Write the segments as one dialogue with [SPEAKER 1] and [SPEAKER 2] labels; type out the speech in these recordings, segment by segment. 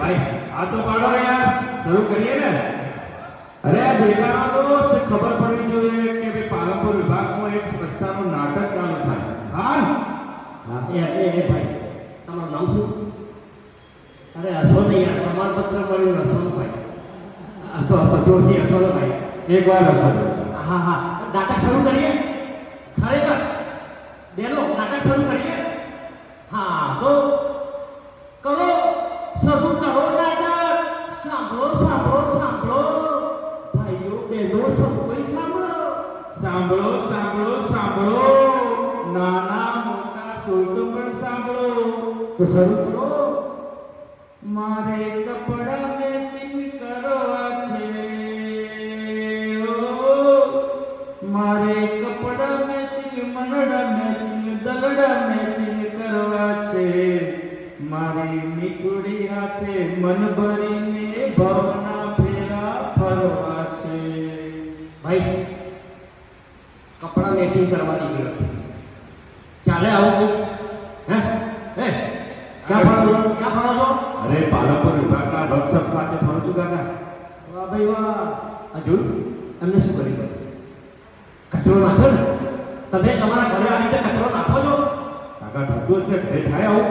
[SPEAKER 1] ભાઈ આ તો પાડો યાર શરૂ કરીએ ને? અરે આ તો ખબર પડવી જોઈએ કે ભાઈ પાલનપુર વિભાગમાં એક સંસ્થાનું નાટક ચાલુ થાય? હા
[SPEAKER 2] હા એ એ એ ભાઈ તમારું નામ શું? અરે હસો ને યાર પ્રમાણપત્ર મળ્યું હસો ભાઈ હસો હસો જોરથી હસો ભાઈ
[SPEAKER 1] એક વાર હસો
[SPEAKER 2] હા હા નાટક શરૂ કરીએ ખરેખર બેનો નાટક શરૂ કરીએ હા તો કરો શરૂ કરો નાટક સાંભળો સાંભળો સાંભળો બહેનો કોઈ સાંભળો
[SPEAKER 1] સાંભળો સાંભળો સાંભળો. નાના મોટા શુલ્ક પણ સાંભળો.
[SPEAKER 2] તો શરૂ કરો.
[SPEAKER 1] મારે કપડા મેચિંગ કરવા છે. મારે કપડા મેચિંગ મનડા મેચિંગ દલડા મેચિંગ કરવા છે. મારી મીઠુડી હાથે મન ભરીને
[SPEAKER 2] ભાઈ કપડાં મેચિંગ કરવાની ગયો છે ચાલે આવું કંઈ હે? હે? ક્યાં ફરો છો ક્યાં ફરો છો?
[SPEAKER 1] અરે પાલનપુર વિભાગના વર્કશોપ ખાતે ફરું છું કાકા.
[SPEAKER 2] વાહ ભાઈ વાહ. આ જોયું એમને શું કરી દો કચરો નાખો ને. તમે તમારા ઘરે આવી રીતે કચરો નાખો છો?
[SPEAKER 1] કાકા થતું હશે ઘરે થાય આવું.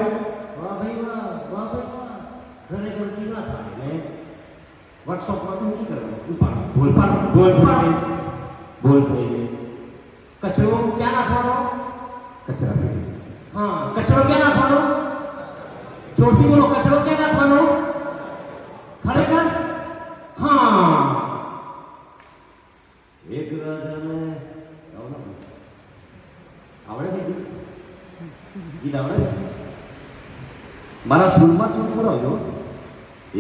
[SPEAKER 2] વાહ ભાઈ વાહ વાહ ભાઈ વાહ. ઘરે ઘરથી ના થાય ને વર્કશોપમાં શું કરવાનું?
[SPEAKER 1] ભૂલ
[SPEAKER 2] પાડો
[SPEAKER 1] ભૂલ પાડો
[SPEAKER 2] ઉપાડો.
[SPEAKER 1] ગઈ. ભૂલ થઈ ગઈ.
[SPEAKER 2] કચરો ક્યાં નાખવાનો
[SPEAKER 1] કચરા પેટી.
[SPEAKER 2] હા કચરો ક્યાં નાખવાનો જોરથી બોલો કચરો ક્યાં નાખવાનો ખરેખર? હા. એક રાજાને આવડે ને ગીત? આવડે? મારા સુરમાં સુર કરો જો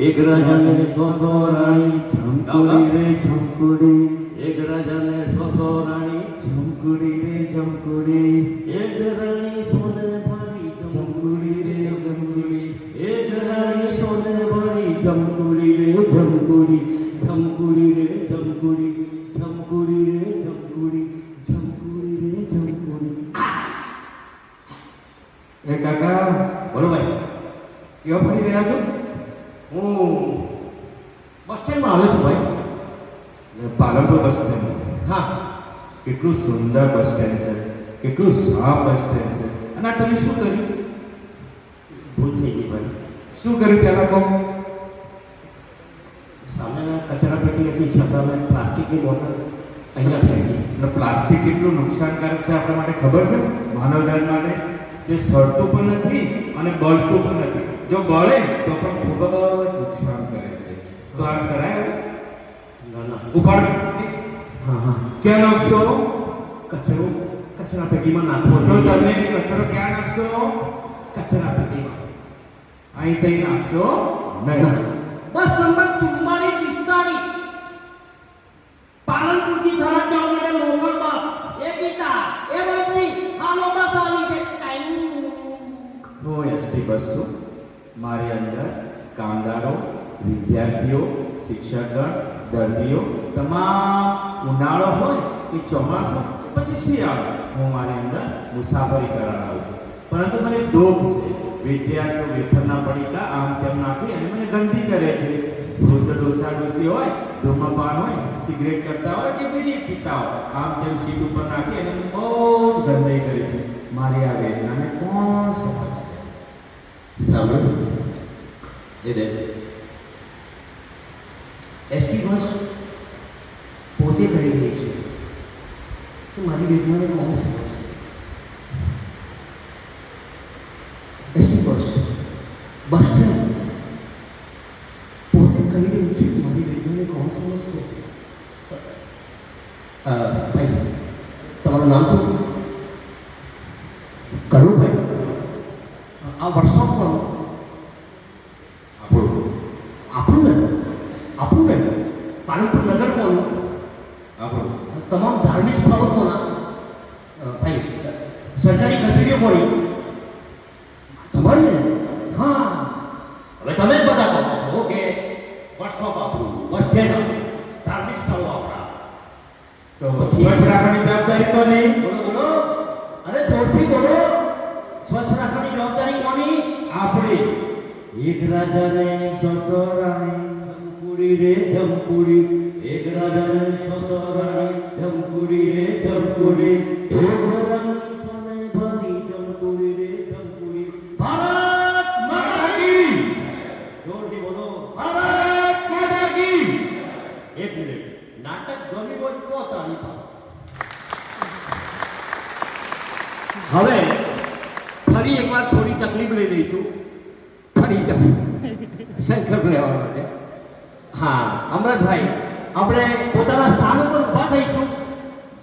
[SPEAKER 2] એક રાજાને સો સો રાણી ઝમકુડી રે ઝમકુડી એક રાજાને સો સો રાણી ઝમકુડી રે ઝમકુડી એક રાણી સોને ભરી ઝમકુડી રે ઝમકુડી એક રાણી સોને ભરી ઝમકુડી રે ઝમકુડી ઝમકુડી રે ઝમકુડી ઝમકુડી રે ઝમકુડી ઝમકુડી રે ઝમકુડી
[SPEAKER 1] એ કાકા
[SPEAKER 2] બોલો ભાઈ
[SPEAKER 1] કેવા ફરી રહ્યા છો?
[SPEAKER 2] હું બસ સ્ટેન્ડમાં આવ્યો છું ભાઈ.
[SPEAKER 1] પાલનપુર બસ સ્ટેન્ડ
[SPEAKER 2] હા
[SPEAKER 1] કેટલું સુંદર બસ સ્ટેન્ડ છે. કેટલું સાફ બસ સ્ટેન્ડ છે. અને આ તમે શું કર્યું?
[SPEAKER 2] ભૂલ થઈ ગઈ ભાઈ.
[SPEAKER 1] શું કર્યું પહેલા કહો
[SPEAKER 2] સામે કચરા પેટી હતી છતાં પ્લાસ્ટિકની બોટલ અહીંયા ફેંકી.
[SPEAKER 1] એટલે પ્લાસ્ટિક કેટલું નુકસાનકારક છે આપણા માટે ખબર છે? માનવજાત માટે તે સડતું પણ નથી અને બળતું પણ નથી. જો બળે તો પણ ખૂબ જ નુકસાન કરે છે. તો આ કરાય?
[SPEAKER 2] ના ના
[SPEAKER 1] ઉપાડ
[SPEAKER 2] હા હા
[SPEAKER 1] ક્યાં નાખશો
[SPEAKER 2] કચરો કચરા પેટીમાં નાખવો
[SPEAKER 1] તો
[SPEAKER 2] જોઈએ.
[SPEAKER 1] તમે કચરો ક્યાં નાખશો
[SPEAKER 2] કચરા પેટીમાં
[SPEAKER 1] અહીં તઈ નાખશો નહીં
[SPEAKER 2] બસ નંબર ચુમ્માલીસ પિસ્તાળીસ પાલનપુરથી થરાદ જવા માટે લોકલ બસ એ ગીતા એ વૈતી હાલો બસ આવી છે ટાઈમ
[SPEAKER 1] હું એસટી બસ છું મારી અંદર કામદારો વિદ્યાર્થીઓ શિક્ષકગણ દર્દીઓ તમામ ઉનાળો હોય કે ચોમાસું પછી શિયાળો. હું મારી અંદર મુસાફરી કરાવડાવું છું. પરંતુ મને દુઃખ છે. વિદ્યાર્થીઓ વેફરના પડીકા આમ તેમ નાખી અને મને ગંદી કરે છે. વૃદ્ધ ડોસા ડોસી હોય ધૂમપાન હોય, સિગરેટ કરતા હોય કે બીજી પીતા હોય, આમ તેમ સીટ ઉપર નાખી અને બહુ જ ગંદાઈ કરે છે. મારી આ વેદનાને કોણ સમજશે
[SPEAKER 2] સાંભળો. એ બે એસટી બસ પોતે કહી રહી છે કે મારી વેદનાને કોણ સમજશે એસટી બસ બસ સ્ટેન્ડ પોતે કહી રહ્યું છે કે મારી વેદનાને કોણ સમજશે અ, ભાઈ તમારું નામ શું કરું ભાઈ આ વર્ષો કોણ આપણું આપણું ને આપણું ને પાલનપુર નગર કોનું
[SPEAKER 1] આપણું
[SPEAKER 2] તમામ ધાર્મિક સ્થળો કોના અ, ભાઈ કોની તમારી ને? હા. હવે તમે જ બધા કહો. ઓકે વર્કશોપ આપણું આપણું, ધાર્મિક સ્થળો આપણા.
[SPEAKER 1] તો સ્વચ્છ રાખવાની જવાબદારી કોની?
[SPEAKER 2] બોલો બોલો. અરે જોરથી બોલો. સ્વચ્છ રાખવાની જવાબદારી કોની?
[SPEAKER 1] આપણી.
[SPEAKER 2] એક રાજાને
[SPEAKER 1] સોસો રાણી
[SPEAKER 2] જમકુડી રે જમકુડી એક રાજાને સોસો રાણી જમકુડી રે જમકુડી એક હોય તો તાળી હવે ફરી એકવાર થોડી તકલીફ લઈ લઈશું. ફરી જાઓ સંકલ્પ લેવા માટે. હા અમરતભાઈ આપણે પોતાના સ્થાન ઉપર ઊભા થઈશું.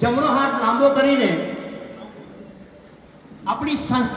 [SPEAKER 2] જમણો હાથ લાંબો કરીને આપણી સંસ્થા